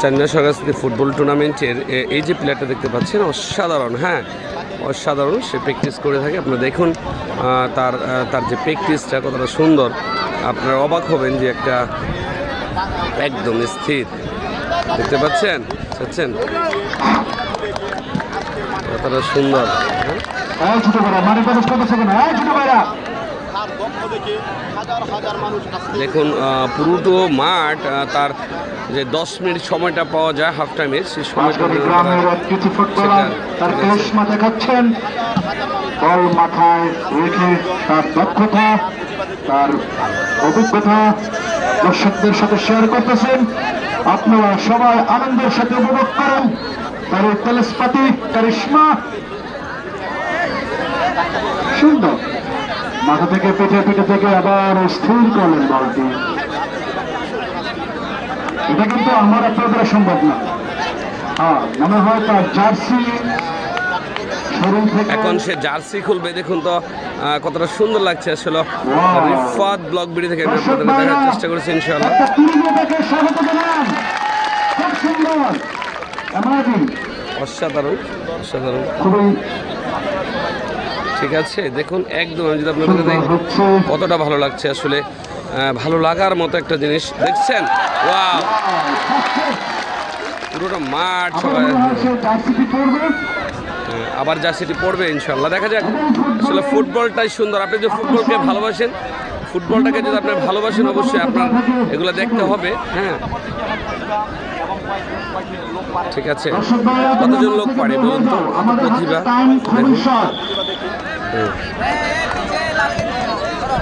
চান্না সরকার football টুর্নামেন্টের এই যে প্লেয়ারটা দেখতে পাচ্ছেন, অসাধারণ হ্যাঁ অসাধারণ, সে প্র্যাকটিস করে থাকে। আপনারা দেখুন তার তার যে প্র্যাকটিসটা কতটা সুন্দর। আপনারা অবাক হবেন যে একটা একদম স্থির। দেখতে পাচ্ছেন? পাচ্ছেন কতটা সুন্দর হ্যাঁ? দেখুন পুরোটো মাঠ তার যে দশ মিনিট সময়টা পাওয়া যায় হাফ টাইমের সেই সময়টা ফুটবলার তার কেশমা দেখাচ্ছেন। বল মাথায় রেখে তার দক্ষতা তার অভিজ্ঞতা দর্শকদের সাথে শেয়ার করতেছেন। আপনারা সবাই আনন্দের সাথে উপভোগ করুন। তার তেলস্পাতি কারিশ্মা। সুন্দর। মাথা থেকে পিঠে পিঠে থেকে আবার স্থির করলেন বলটি এটা কিন্তু আমার আপনার দ্বারা সম্ভব না। হ্যাঁ মনে হয় তার জার্সি এখন সে জার্সি খুলবে দেখুন তো কতটা সুন্দর লাগছে আসলে। রিফাত ব্লক বিডি থেকে আপনাদের দেখার চেষ্টা করেছি ইনশাআল্লাহ। অসাধারণ অসাধারণ। খুবই ঠিক আছে? দেখুন একদম আমি যদি আপনাদের কতটা ভালো লাগছে আসলে। ভালো লাগার মতো একটা জিনিস। দেখছেন? ওয়াও। পুরোটা মাঠ সবাই। হয় হ্যাঁ, আবার জার্সিটি পড়বে ইনশাল্লাহ দেখা যাক। আসলে ফুটবলটাই সুন্দর। আপনি যে ফুটবলকে ভালোবাসেন ফুটবলটাকে যদি আপনি ভালোবাসেন অবশ্যই আপনার এগুলো দেখতে হবে। হ্যাঁ। ঠিক আছে। কতজন লোক পারে বলুন তো। প্রতিভা।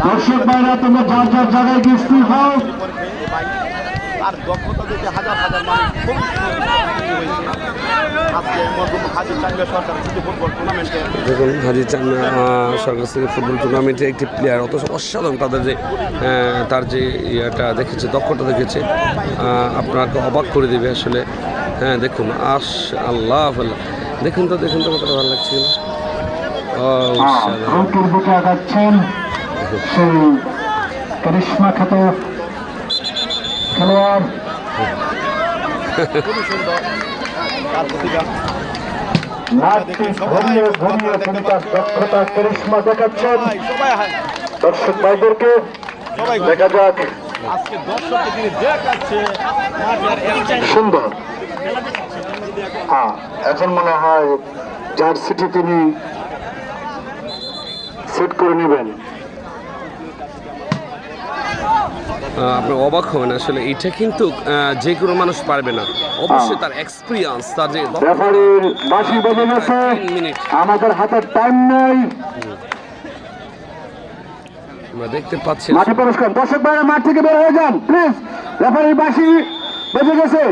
দর্শক ভাইরা তোমরা যার যার জায়গায় গিয়ে স্থির হও এই দক্ষতা দেখে হাজার হাজার মানুষ খুব টুর্নামেন্টে দেখুন হাজি চান সরকার থেকে ফুটবল টুর্নামেন্টের একটি প্লেয়ার অত অসাধারণ তাদের যে তার যে ইয়েটা দেখেছে দক্ষতা দেখেছে আপনাকে অবাক করে দেবে আসলে। হ্যাঁ দেখুন আস আল্লাহ আল্লাহ। দেখুন তো দেখুন তো কতটা ভালো লাগছে। অসাধারণ। রৌকির আগাচ্ছেন সেই কারিশ্মা খ্যাত খেলোয়াড়। দর্শক ভাইদেরকে দেখা যাক। সুন্দর। হ্যাঁ এখন মনে হয় জার্সিটি তিনি সেট করে নেবেন। আপনি অবাক হবেন আসলে এটা কিন্তু যে কোনো মানুষ পারবে না। অবশ্যই তার এক্সপিরিয়েন্স তার যে রেফারির বাঁশি বেজে গেছে। আমাদের হাতে টাইম নেই। আমরা দেখতে পাচ্ছি মাঠে প্রবেশ করেন। দর্শক বাইরে মাঠ থেকে বের হয়ে যান। প্লিজ রেফারির বাঁশি বেজে গেছে।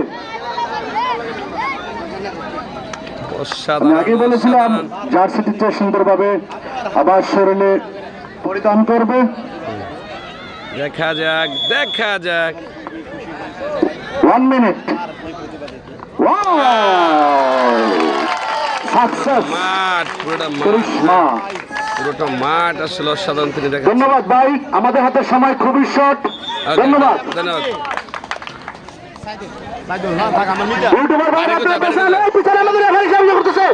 আমি আগেই বলেছিলাম। জার্সিটিতে সুন্দরভাবে আবার শরীরে পরিধান করবে। দেখা যাক দেখা যাক। ওয়ান মিনিট মাঠ মাঠ। করিশ্মা পুরোটা মাঠ আসলে অসাধারণ তিনি ধন্যবাদ ভাই আমাদের হাতে সময় খুবই শর্ট ধন্যবাদ। ধন্যবাদ। আমার মিডিয়া ইউটিউবার ভাই আপনার পেছনে পিছনে আমাদের রেফারি সাহায্য করতেছে